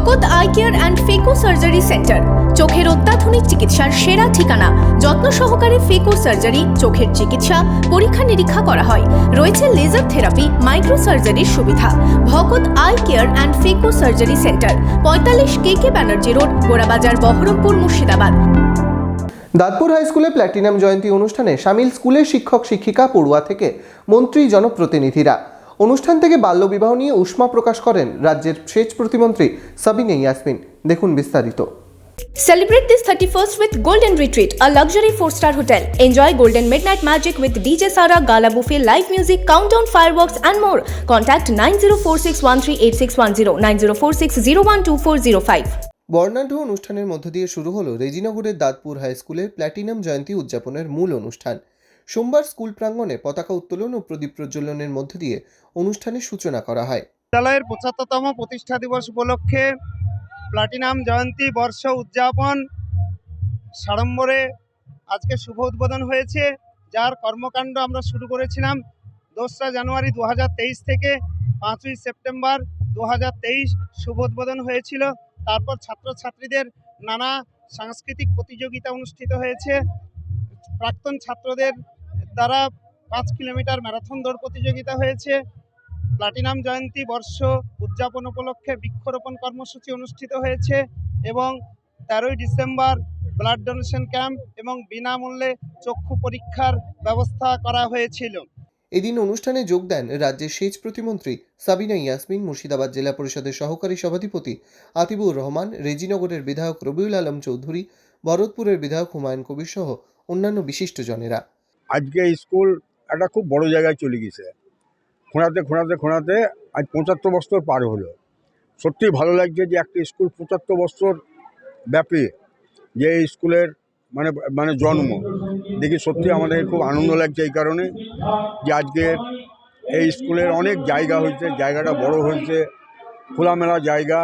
Bhagat eye care and phaco surgery centre চোখের অত্যাধুনিক চিকিৎসার সেরা ঠিকানা। যত্ন সহকারে ফেকো সার্জারি চোখের চিকিৎসা, পরীক্ষা নিরীক্ষা করা হয়। রয়েছে লেজার থেরাপি মাইক্রো সার্জারির সুবিধা। Bhagat eye care and phaco surgery centre পঁয়তাল্লিশ K K Banerjee road, Gorabazar, Baharampur, Murshidabad. Dantpur high স্কুলে প্ল্যাটিনাম জয়ন্তী অনুষ্ঠানে সামিল স্কুলের শিক্ষক শিক্ষিকা পড়ুয়া থেকে মন্ত্রী জনপ্রতিনিধিরা। অনুষ্ঠান থেকে বাল্যবিবাহ নিয়ে উষ্মা প্রকাশ করেন রাজ্যের সেচ প্রতিমন্ত্রী সাবিনা ইয়াসমিন দেখুন বিস্তারিত Celebrate this 31st with Golden Retreat, a luxury 4-star hotel. Enjoy golden midnight magic with DJ Sara, gala buffet, live music, countdown fireworks and more. Contact 9046138610, 9046012405. বর্ণাঢ্য অনুষ্ঠানের মধ্য দিয়ে শুরু হলো রেজিনগরের দাঁতপুর হাই স্কুলের প্ল্যাটিনাম জয়ন্তী উদযাপনের মূল অনুষ্ঠান সোমবার স্কুল প্রাঙ্গণে পতাকা উত্তোলন ও প্রদীপ প্রজ্বলনের মধ্য দিয়ে অনুষ্ঠানের সূচনা করা হয়। বিদ্যালয়ের পঁচাত্তরতম প্রতিষ্ঠা দিবস উপলক্ষে প্লাটিনাম জয়ন্তী বর্ষ উদযাপন সাড়ম্বরে আজকে শুভ উদ্বোধন হয়েছে, যার কর্মকাণ্ড আমরা শুরু করেছিলাম দোসরা জানুয়ারি দু হাজার তেইশ থেকে পাঁচই সেপ্টেম্বর দু হাজার তেইশ শুভ উদ্বোধন হয়েছিল। তারপর ছাত্রছাত্রীদের নানা সাংস্কৃতিক প্রতিযোগিতা অনুষ্ঠিত হয়েছে। প্রাক্তন ছাত্রদের দ্বারা পাঁচ কিলোমিটার ম্যারাথন দৌড় প্রতিযোগিতা হয়েছে। প্লাটিনাম জয়ন্তী বর্ষ উদযাপন উপলক্ষে বৃক্ষরোপণ কর্মসূচি অনুষ্ঠিত হয়েছে এবং তেরোই ডিসেম্বর ব্লাড ডোনেশন ক্যাম্প এবং বিনামূল্যে চক্ষু পরীক্ষার ব্যবস্থা করা হয়েছিল। এদিন অনুষ্ঠানে যোগ দেন রাজ্যের সেচ প্রতিমন্ত্রী সাবিনা ইয়াসমিন, মুর্শিদাবাদ জেলা পরিষদের সহকারী সভাধিপতি আতিবুর রহমান, রেজিনগরের বিধায়ক রবিউল আলম চৌধুরী, ভরতপুরের বিধায়ক হুমায়ুন কবির সহ অন্যান্য বিশিষ্টজনেরা। আজকে স্কুল একটা খুব বড় জায়গায় চলে গেছে। খোঁড়াতে খোঁড়াতে খোঁড়াতে আজ পঁচাত্তর বছর পার হলো। সত্যি ভালো লাগছে যে একটা স্কুল পঁচাত্তর বছর ব্যাপী যে স্কুলের মানে মানে জন্ম। দেখি সত্যি আমাদের খুব আনন্দ লাগছে এই কারণে যে আজকে এই স্কুলের অনেক জায়গা হয়েছে, জায়গাটা বড় হয়েছে, খোলামেলা জায়গা।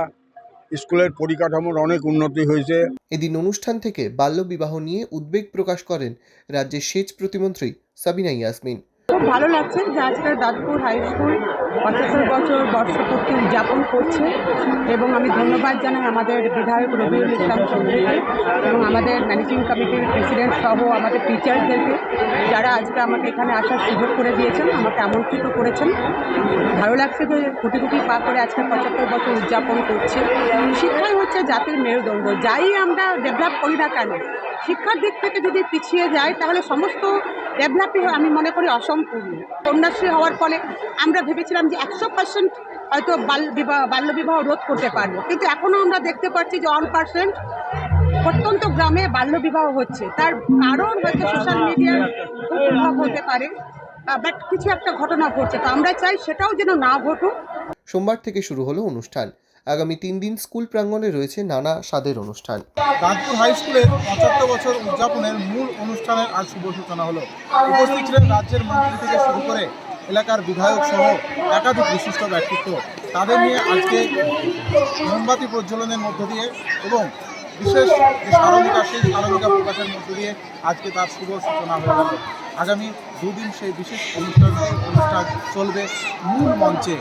স্কুলের পরিকাঠামোর অনেক উন্নতি হয়েছে। এদিন অনুষ্ঠান থেকে বাল্যবিবাহ নিয়ে উদ্বেগ প্রকাশ করেন রাজ্যের সেচ প্রতিমন্ত্রী সাবিনা ইয়াসমিন। খুব ভালো লাগছে যে আজকে দাঁতপুর হাই স্কুল পঁচাত্তর বছর বর্ষপূর্তি উদযাপন করছে এবং আমি ধন্যবাদ জানাই আমাদের বিধায়ক রবিউল ইসলাম চৌধুরীকে এবং আমাদের ম্যানেজিং কমিটির প্রেসিডেন্ট সহ আমাদের টিচারদেরকে যারা আজকে আমাকে এখানে আসার সুযোগ করে দিয়েছেন, আমাকে আমন্ত্রিত করেছেন। ভালো লাগছে যে কোটি কোটি পা করে আজকে পঁচাত্তর বছর উদযাপন করছে। শিক্ষাই হচ্ছে জাতির মেরুদণ্ড। যাই আমরা ডেভেলপ করি না কেন শিক্ষার দিক থেকে যদি পিছিয়ে যায়, তাহলে সমস্ত ডেভেলপই আমি মনে করি অসম্পূর্ণ। কন্যাশ্রী হওয়ার ফলে আমরা ভেবেছিলাম যে একশো পার্সেন্ট হয়তো বাল বিবাহ বাল্যবিবাহ রোধ করতে পারব। কিন্তু এখনও আমরা দেখতে পাচ্ছি যে ওয়ান পার্সেন্ট প্রত্যন্ত গ্রামে বাল্যবিবাহ হচ্ছে। তার কারণ হয়তো সোশ্যাল মিডিয়ার প্রভাব হতে পারে বাট কিছু একটা ঘটনা ঘটছে। তো আমরা চাই সেটাও যেন না ঘটুক। সোমবার থেকে শুরু হলো অনুষ্ঠান। আগামী তিন দিন স্কুল প্রাঙ্গণে রয়েছে নানা স্বাদের অনুষ্ঠান। দাঁতপুর হাই স্কুলের পঁচাত্তর বছর উদযাপনের মূল অনুষ্ঠানের আজ শুভ সূচনা হলো। উপস্থিত ছিলেন রাজ্যের মন্ত্রী থেকে শুরু করে এলাকার বিধায়ক সহ একাধিক বিশিষ্ট ব্যক্তিত্ব। তাদের নিয়ে আজকে মোমবাতি প্রজ্বলনের মধ্য দিয়ে এবং বিশেষ যে স্মারণিকা সেই স্মারণিকা প্রকাশের মধ্য দিয়ে আজকে তার শুভ সূচনা হয়ে গেল। আগামী দুদিন সেই বিশেষ অনুষ্ঠান অনুষ্ঠান চলবে মূল মঞ্চে।